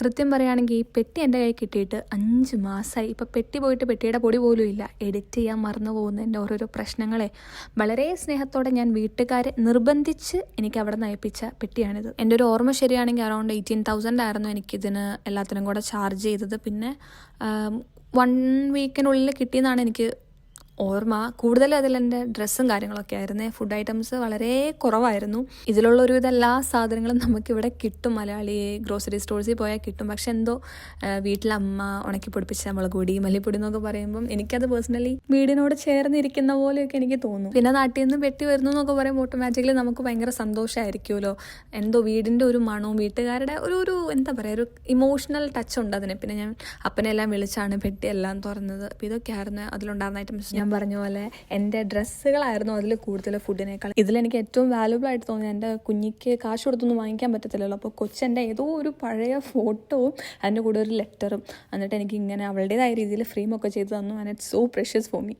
കൃത്യം പറയുകയാണെങ്കിൽ ഈ പെട്ടി എന്റെ കയ്യിൽ കിട്ടിയിട്ട് അഞ്ച് മാസമായി. ഇപ്പോൾ പെട്ടി പോയിട്ട് പെട്ടിയുടെ പൊടി പോലും ഇല്ല. എഡിറ്റ് ചെയ്യാൻ മറന്നു പോകുന്നതിന്റെ ഓരോരോ പ്രശ്നങ്ങളെ. വളരെ സ്നേഹത്തോടെ ഞാൻ വീട്ടുകാരെ നിർബന്ധിച്ച് എനിക്ക് അവിടെ നിന്ന് അയപ്പിച്ച പെട്ടിയാണിത്. എന്റെ ഒരു ഓർമ്മ ശരിയാണെങ്കിൽ അറൗണ്ട് എയ്റ്റീൻ തൗസൻഡ് ആയിരുന്നു എനിക്കിതിന് എല്ലാത്തിനും കൂടെ ചാർജ് ചെയ്തത്. പിന്നെ വൺ വീക്കിനുള്ളിൽ കിട്ടിയെന്നാണ് എനിക്ക് ഓർമ്മ. കൂടുതൽ അതിൽ എന്റെ ഡ്രസ്സും കാര്യങ്ങളൊക്കെ ആയിരുന്നേ. ഫുഡ് ഐറ്റംസ് വളരെ കുറവായിരുന്നു. ഇതിലുള്ള ഒരുവിധ എല്ലാ സാധനങ്ങളും നമുക്കിവിടെ കിട്ടും. മലയാളി ഗ്രോസറി സ്റ്റോഴ്സിൽ പോയാൽ കിട്ടും. പക്ഷെ എന്തോ വീട്ടിലമ്മ ഉണക്കി പൊടിപ്പിച്ച മുളക് പൊടി മല്ലിപ്പൊടി എന്നൊക്കെ പറയുമ്പം എനിക്കത് പേഴ്സണലി വീടിനോട് ചേർന്നിരിക്കുന്ന പോലെയൊക്കെ എനിക്ക് തോന്നും. പിന്നെ നാട്ടിൽ നിന്ന് വെട്ടി വരുന്നു എന്നൊക്കെ പറയുമ്പോൾ ഓട്ടോമാറ്റിക്കലി നമുക്ക് ഭയങ്കര സന്തോഷമായിരിക്കുമല്ലോ എന്തോ വീടിന്റെ ഒരു മണവും വീട്ടുകാരുടെ ഒരു ഒരു എന്താ പറയുക ഒരു ഇമോഷണൽ ടച്ച് ഉണ്ട് അതിന്. പിന്നെ ഞാൻ അപ്പനെല്ലാം വിളിച്ചാണ് പെട്ടി എല്ലാം തുറന്നത്. അപ്പോൾ ഇതൊക്കെയായിരുന്നു അതിലുണ്ടായിരുന്ന ഐറ്റംസ് ഞാൻ പറഞ്ഞ പോലെ എന്റെ ഡ്രസ്സുകളായിരുന്നു അതിൽ കൂടുതൽ ഫുഡിനേക്കാൾ ഇതിലെനിക്ക് ഏറ്റവും വാല്യുബിൾ ആയിട്ട് തോന്നിയത് എന്റെ കുഞ്ഞിക്ക് കാശ് കൊടുത്തൊന്നും വാങ്ങിക്കാൻ പറ്റത്തില്ലല്ലോ. അപ്പോൾ കൊച്ചെന്റെ ഏതോ ഒരു പഴയ ഫോട്ടോവും അതിന്റെ കൂടെ ഒരു ലെറ്ററും എന്നിട്ട് എനിക്ക് ഇങ്ങനെ അവളുടേതായ രീതിയിൽ ഫ്രെയിമൊക്കെ ചെയ്തു തന്നു. And it's so precious for me